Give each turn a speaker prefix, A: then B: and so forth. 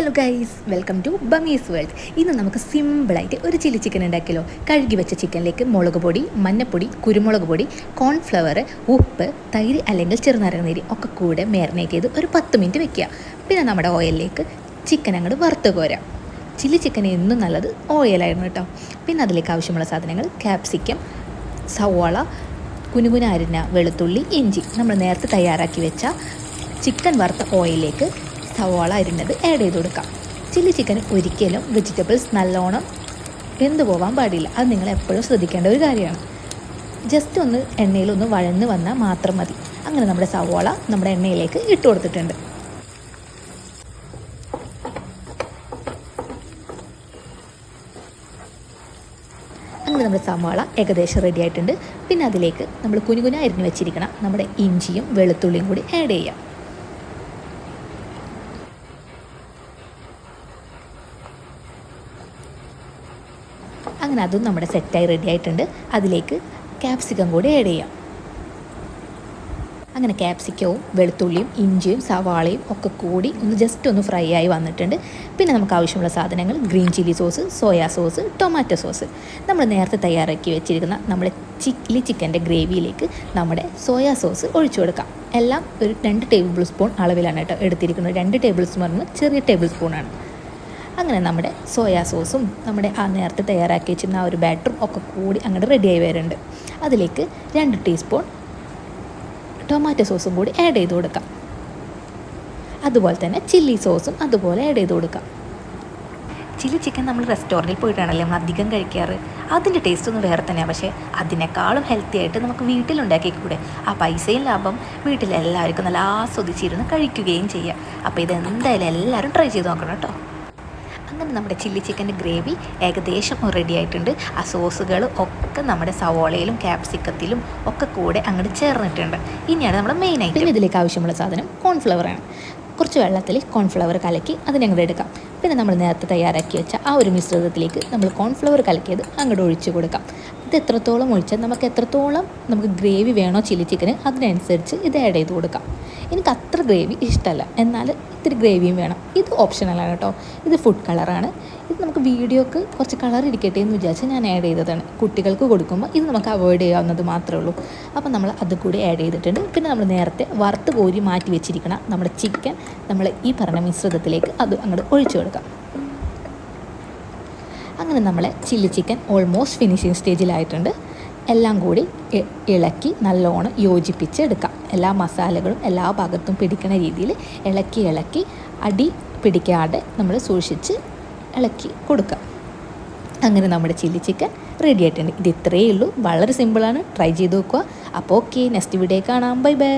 A: Hello guys welcome to Bamees world ഇന്ന് നമുക്ക് സിമ്പിളായിട്ട് ഒരു ചില്ലി ചിക്കൻ ഉണ്ടാക്കിയല്ലോ കഴുകി വെച്ച ചിക്കനിലേക്ക് മുളക് പൊടി മഞ്ഞപ്പൊടി കുരുമുളക് പൊടി കോൺഫ്ലവർ ഉപ്പ് തൈര് അല്ലെങ്കിൽ ചെറുനാരങ്ങ നീര് ഒക്കെ കൂടെ മാരിനേറ്റ് ചെയ്ത് ഒരു പത്ത് മിനിറ്റ് വെക്കുക. പിന്നെ നമ്മുടെ ഓയിലിലേക്ക് ചിക്കൻ അങ്ങോട്ട് വറുത്ത് കോരാം. ചില്ലി ചിക്കൻ എന്നും നല്ലത് ഓയിലായിരുന്നു കേട്ടോ. പിന്നെ അതിലേക്ക് ആവശ്യമുള്ള സാധനങ്ങൾ ക്യാപ്സിക്കം സവാള കുനുകുനാരിന വെളുത്തുള്ളി ഇഞ്ചി. നമ്മൾ നേരത്തെ തയ്യാറാക്കി വെച്ച ചിക്കൻ വറുത്ത ഓയിലിലേക്ക് സവാള അരിഞ്ഞത് ആഡ് ചെയ്ത് കൊടുക്കാം. ചില്ലി ചിക്കൻ ഒരിക്കലും വെജിറ്റബിൾസ് നല്ലോണം വെന്ത് പോവാൻ പാടില്ല. അത് നിങ്ങൾ എപ്പോഴും ശ്രദ്ധിക്കേണ്ട ഒരു കാര്യമാണ്. ജസ്റ്റ് ഒന്ന് എണ്ണയിലൊന്ന് വഴന്ന് വന്നാൽ മാത്രം മതി. അങ്ങനെ നമ്മുടെ സവാള നമ്മുടെ എണ്ണയിലേക്ക് ഇട്ട് കൊടുത്തിട്ടുണ്ട്. അങ്ങനെ നമ്മുടെ സവാള ഏകദേശം റെഡി ആയിട്ടുണ്ട്. പിന്നെ അതിലേക്ക് നമ്മൾ കുനുകുന അരിഞ്ഞ് വെച്ചിരിക്കണം. നമ്മുടെ ഇഞ്ചിയും വെളുത്തുള്ളിയും കൂടി ആഡ് ചെയ്യാം. അങ്ങനെ അതും നമ്മുടെ സെറ്റായി റെഡി ആയിട്ടുണ്ട്. അതിലേക്ക് ക്യാപ്സിക്കം കൂടി ആഡ് ചെയ്യാം. അങ്ങനെ ക്യാപ്സിക്കവും വെളുത്തുള്ളിയും ഇഞ്ചിയും സവാളയും ഒക്കെ കൂടി ഒന്ന് ജസ്റ്റ് ഒന്ന് ഫ്രൈ ആയി വന്നിട്ടുണ്ട്. പിന്നെ നമുക്ക് ആവശ്യമുള്ള സാധനങ്ങൾ green chilli sauce soya sauce tomato sauce നമ്മൾ നേരത്തെ തയ്യാറാക്കി വെച്ചിരിക്കുന്ന നമ്മുടെ ചില്ലി ചിക്കന്റെ ഗ്രേവിയിലേക്ക് നമ്മുടെ സോയാ സോസ് ഒഴിച്ചു കൊടുക്കാം. എല്ലാം ഒരു രണ്ട് ടേബിൾ സ്പൂൺ അളവിലാണ് കേട്ടോ എടുത്തിരിക്കുന്നത്. രണ്ട് ടേബിൾ സ്പൂൺ ചെറിയ ടേബിൾ സ്പൂണാണ് അങ്ങനെ നമ്മുടെ സോയാ സോസും നമ്മുടെ ആ നേരത്തെ തയ്യാറാക്കി വെച്ചിരുന്ന ആ ഒരു ബാറ്ററും ഒക്കെ കൂടി അങ്ങോട്ട് റെഡിയായി വരുന്നുണ്ട്. അതിലേക്ക് രണ്ട് ടീസ്പൂൺ ടൊമാറ്റോ സോസും കൂടി ആഡ് ചെയ്ത് കൊടുക്കാം. അതുപോലെ തന്നെ ചില്ലി സോസും അതുപോലെ ആഡ് ചെയ്ത് കൊടുക്കാം. ചില്ലി ചിക്കൻ നമ്മൾ റെസ്റ്റോറന്റിൽ പോയിട്ടാണല്ലേ നമ്മൾ അധികം കഴിക്കാറ്? അതിന്റെ ടേസ്റ്റ് ഒന്ന് വേറെ തന്നെയാണ് പക്ഷേ അതിനേക്കാളും ഹെൽത്തി ആയിട്ട് നമുക്ക് വീട്ടിലുണ്ടാക്കിക്കൂടെ ആ പൈസയും ലാഭം വീട്ടിലെല്ലാവർക്കും നല്ല ആസ്വദിച്ചിരുന്ന് കഴിക്കുകയും ചെയ്യാം. അപ്പോൾ ഇത് എന്തായാലും എല്ലാവരും ട്രൈ ചെയ്ത് നോക്കണം കേട്ടോ. അങ്ങനെ നമ്മുടെ ചില്ലി ചിക്കന്റെ ഗ്രേവി ഏകദേശം റെഡി ആയിട്ടുണ്ട്. ആ സോസുകൾ ഒക്കെ നമ്മുടെ സവോളയിലും ക്യാപ്സിക്കത്തിലും ഒക്കെ കൂടെ അങ്ങോട്ട് ചേർന്നിട്ടുണ്ട്. ഇനിയാണ് നമ്മുടെ മെയിൻ ഐറ്റം ഇതിലേക്ക് ആവശ്യമുള്ള സാധനം കോൺഫ്ലവറാണ് കുറച്ച് വെള്ളത്തിൽ കോൺഫ്ലവർ കലക്കി അതിനങ്ങോട്ട് എടുക്കാം. പിന്നെ നമ്മൾ നേരത്തെ തയ്യാറാക്കി വെച്ച ആ ഒരു മിശ്രിതത്തിലേക്ക് നമ്മൾ കോൺഫ്ലവർ കലക്കിയത് അങ്ങോട്ട് ഒഴിച്ച് കൊടുക്കാം. ഇത് എത്രത്തോളം ഒഴിച്ചാൽ നമുക്ക് എത്രത്തോളം നമുക്ക് ഗ്രേവി വേണോ ചില്ലി ചിക്കന് അതിനനുസരിച്ച് ഇത് ആഡ് ചെയ്ത് കൊടുക്കാം. എനിക്ക് അത്ര ഗ്രേവി ഇഷ്ടമല്ല എന്നാൽ ഇത്തിരി ഗ്രേവിയും വേണം. ഇത് ഓപ്ഷണലാണ് കേട്ടോ. ഇത് ഫുഡ് കളറാണ് ഇത് നമുക്ക് വീഡിയോക്ക് കുറച്ച് കളർ ഇരിക്കട്ടെ എന്ന് വിചാരിച്ച് ഞാൻ ആഡ് ചെയ്തതാണ്. കുട്ടികൾക്ക് കൊടുക്കുമ്പോൾ ഇത് നമുക്ക് അവോയ്ഡ് ചെയ്യാവുന്നത് മാത്രമേ ഉള്ളൂ. അപ്പോൾ നമ്മൾ അത് കൂടി ആഡ് ചെയ്തിട്ടുണ്ട്. പിന്നെ നമ്മൾ നേരത്തെ വറുത്ത് കോരി മാറ്റി വെച്ചിരിക്കണം നമ്മുടെ ചിക്കൻ നമ്മൾ ഈ പറഞ്ഞ മിശ്രിതത്തിലേക്ക് അത് അങ്ങോട്ട് ഒഴിച്ചു കൊടുക്കാം. അങ്ങനെ നമ്മളെ ചില്ലി ചിക്കൻ ഓൾമോസ്റ്റ് ഫിനിഷിങ് സ്റ്റേജിലായിട്ടുണ്ട് എല്ലാം കൂടി ഇളക്കി നല്ലോണം യോജിപ്പിച്ച് എടുക്കാം എല്ലാ മസാലകളും എല്ലാ ഭാഗത്തും പിടിക്കുന്ന രീതിയിൽ ഇളക്കി ഇളക്കി അടി പിടിക്കാതെ നമ്മൾ സൂക്ഷിച്ച് ഇളക്കി കൊടുക്കാം അങ്ങനെ നമ്മുടെ ചില്ലി ചിക്കൻ റെഡി ആയിട്ടുണ്ട്. ഇത് ഇത്രയേ ഉള്ളൂ. വളരെ സിമ്പിളാണ് ട്രൈ ചെയ്ത് നോക്കുക. അപ്പോൾ ഓക്കെ നെക്സ്റ്റ് വീഡിയോ കാണാം. Bye bye